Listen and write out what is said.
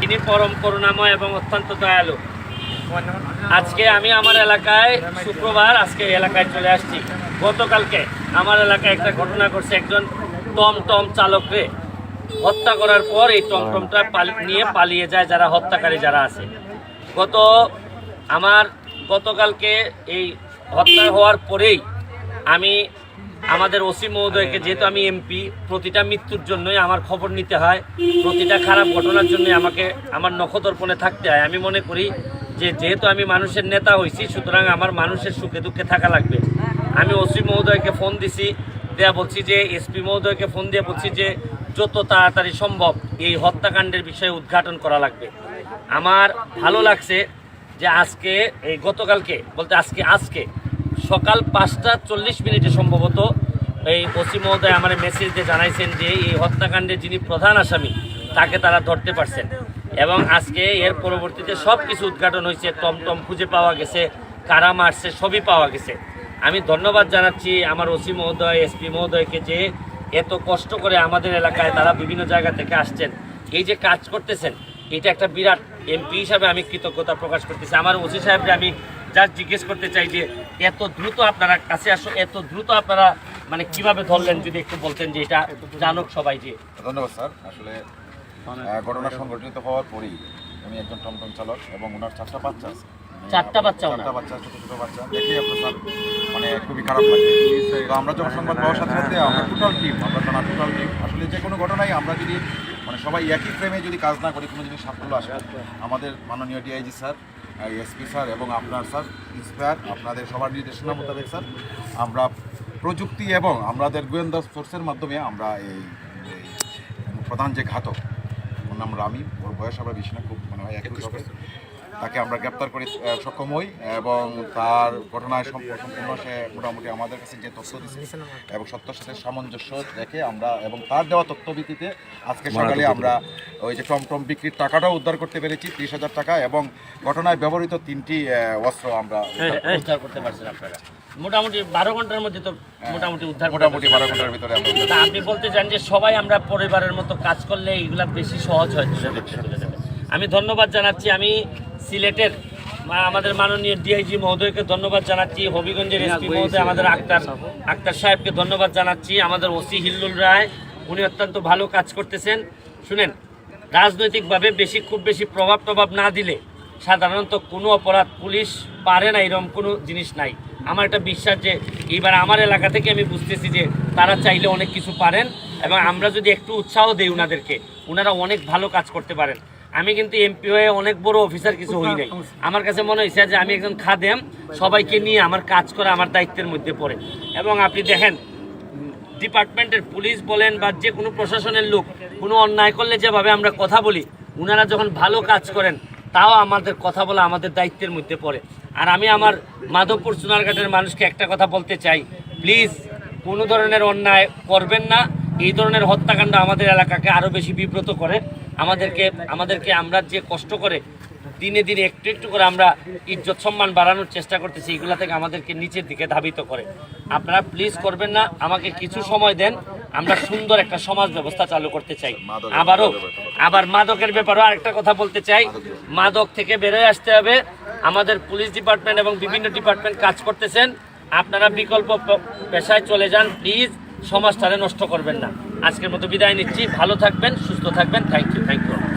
তিনি পরম করুণাময় এবং অত্যন্ত দয়ালু। আজকে আমি আমার এলাকায় শুক্রবার আজকে এলাকায় চলে আসছি। গতকালকে আমার এলাকায় একটা ঘটনা ঘটছে, একজন টমটম চালকরে হত্যা করার পর এই টমটমটা নিয়ে পালিয়ে যায় যারা হত্যাকারী যারা আছে। গত, আমার গতকালকে এই হত্যা হওয়ার পরেই আমি আমাদের ওসি মহোদয়কে, যেহেতু আমি এমপি, প্রতিটা মৃত্যুর জন্যই আমার খবর নিতে হয়। প্রতিটা খারাপ ঘটনার জন্যই আমাকে, আমার নখদর্পণে থাকতে হয়। আমি মনে করি যে, যেহেতু আমি মানুষের নেতা হয়েছি সুতরাং আমার মানুষের সুখে দুঃখে থাকা লাগবে। আমি ওসি মহোদয়কে ফোন দিছি, দেয়া বলছি যে, এসপি মহোদয়কে ফোন দিয়ে বলছি যে, যত তাড়াতাড়ি সম্ভব এই হত্যাকাণ্ডের বিষয়ে উদ্ঘাটন করা লাগবে। আমার ভালো লাগছে যে আজকে, এই গতকালকে, বলতে আজকে আজকে সকাল পাঁচটা চল্লিশ মিনিটে সম্ভবত এই ওসি মহোদয় আমার মেসেজ দিয়ে জানাইছেন যে এই হত্যাকাণ্ডে যিনি প্রধান আসামি, তাকে তারা ধরতে পারছেন। এবং আজকে এর পরবর্তীতে সব কিছু উদ্ঘাটন হয়েছে, টমটম খুঁজে পাওয়া গেছে, কারা মারছে, সবই পাওয়া গেছে। আমি ধন্যবাদ জানাচ্ছি আমার ওসি মহোদয়, এসপি মহোদয়কে যে এত কষ্ট করে আমাদের এলাকায় তারা বিভিন্ন জায়গা থেকে আসছেন। এই যে কাজ করতেছেন, এটা একটা বিরাট এমপি হিসাবে আমি কৃতজ্ঞতা প্রকাশ করতেছি। আমার ওসি সাহেবকে আমি জাস্ট জিজ্ঞেস করতে চাই যে এত দ্রুত আপনারা কাছে আসো এত দ্রুত আপনারা মানে কীভাবে ধরলেন যদি একটু বলতেন যে এটা জানুক সবাই যে। ধন্যবাদ স্যার। আসলে ঘটনা সংঘটিত হওয়ার পরেই আমি একজন টমটম চালক এবং ওনার চারটা বাচ্চা আছে। চারটা বাচ্চা? চারটা বাচ্চা ছোট ছোট বাচ্চা। দেখে আপনার মানে খুবই খারাপ লাগে। তো আমরা যখন সংবাদ পাওয়ার সাথে সাথে আমরা টোটাল টিম আমরা টোটাল টিম আসলে যে কোনো ঘটনায় আমরা যদি মানে সবাই একই ফ্রেমে যদি কাজ না করে কোনো জিনিস সাফল্য আসে, আমাদের মাননীয় ডিআইজি স্যার এসপি স্যার এবং আপনার স্যার ইন্সপায়ার আপনাদের সবার নির্দেশনা মোতাবেক স্যার আমরা প্রযুক্তি এবং আমাদের গোয়েন্দা সোর্সের মাধ্যমে আমরা এই প্রধান যে ঘাতক, ওর নাম রামি ওর বয়স আমরা বেশি না, খুব মানে একুশ তাকে আমরা গ্রেপ্তার করে সক্ষম হই এবং তার ঘটনায় সম্প- সম্পূর্ণ সে মোটামুটি আমাদের কাছে যে তথ্য দিচ্ছে এবং সত্যের সাথে সামঞ্জস্য রেখে আমরা এবং তার দেওয়া তথ্য ভিত্তিতে আজকে সকালে আমরা ওই যে টমটম বিক্রির টাকাটাও উদ্ধার করতে পেরেছি ত্রিশ হাজার টাকা এবং ঘটনায় ব্যবহৃত তিনটি অস্ত্র আমরা উদ্ধার- করতে পারছেন আপনারা। মোটামুটি বারো ঘণ্টার মধ্যে তো মোটামুটি উদ্ধার মোটামুটি বারো ঘণ্টার ভিতরে আপনি বলতে চান যে সবাই আমরা পরিবারের মতো কাজ করলে এগুলা বেশি সহজ হয় আমি ধন্যবাদ জানাচ্ছি। আমি সিলেটের আমাদের মাননীয় ডিআইজি মহোদয়কে ধন্যবাদ জানাচ্ছি হবিগঞ্জের এসপি মহোদয় আমাদের আক্তার আক্তার সাহেবকে ধন্যবাদ জানাচ্ছি আমাদের ওসি হিল্লুল রায় উনি অত্যন্ত ভালো কাজ করতেছেন। শুনেন রাজনৈতিকভাবে বেশি খুব বেশি প্রভাব টভাব না দিলে সাধারণত কোনো অপরাধ পুলিশ পারে না এরকম কোনো জিনিস নাই। আমার একটা বিশ্বাস যে এইবার আমার এলাকা থেকে আমি বুঝতেছি যে তারা চাইলে অনেক কিছু পারেন এবং আমরা যদি একটু উৎসাহ দেই ওনাদেরকে ওনারা অনেক ভালো কাজ করতে পারেন। আমি কিন্তু এমপি হয়ে অনেক বড় অফিসার কিছু হই নাই। আমার কাছে মনে হয়েছে যে আমি একজন খাদেম সবাইকে নিয়ে আমার কাজ করা আমার দায়িত্বের মধ্যে পড়ে। এবং আপনি দেখেন ডিপার্টমেন্টের পুলিশ বলেন বা যে কোনো প্রশাসনের লোক কোনো অন্যায় করলে যেভাবে আমরা কথা বলি ওনারা যখন ভালো কাজ করেন তাও আমাদের কথা বলা আমাদের দায়িত্বের মধ্যে পড়ে। আর আমি আমার মাধবপুর সোনারঘাটের মানুষকে একটা কথা বলতে চাই। প্লিজ কোনো ধরনের অন্যায় করবেন না। এই ধরনের হত্যাকাণ্ড আমাদের এলাকাকে আরও বেশি বিব্রত করে। আমাদেরকে আমাদেরকে আমরা যে কষ্ট করে দিনে দিনে একটু একটু করে আমরা ইজ্জত সম্মান বাড়ানোর চেষ্টা করতেছি, এগুলা থেকে আমাদেরকে নিচের দিকে ধাবিত করে। আপনারা প্লিজ করবেন না, আমাকে কিছু সময় দেন, আমরা সুন্দর একটা সমাজ ব্যবস্থা চালু করতে চাই। আবারও, আবার মাদকের ব্যাপারেও আরেকটা কথা বলতে চাই। মাদক থেকে বেরোয় আসতে হবে। আমাদের পুলিশ ডিপার্টমেন্ট এবং বিভিন্ন ডিপার্টমেন্ট কাজ করতেছেন। আপনারা বিকল্প পেশায় চলে যান প্লিজ সমাজটারে নষ্ট করবেন না। আজকের মতো বিদায় নিচ্ছি। ভালো থাকবেন সুস্থ থাকবেন। Thank you thank you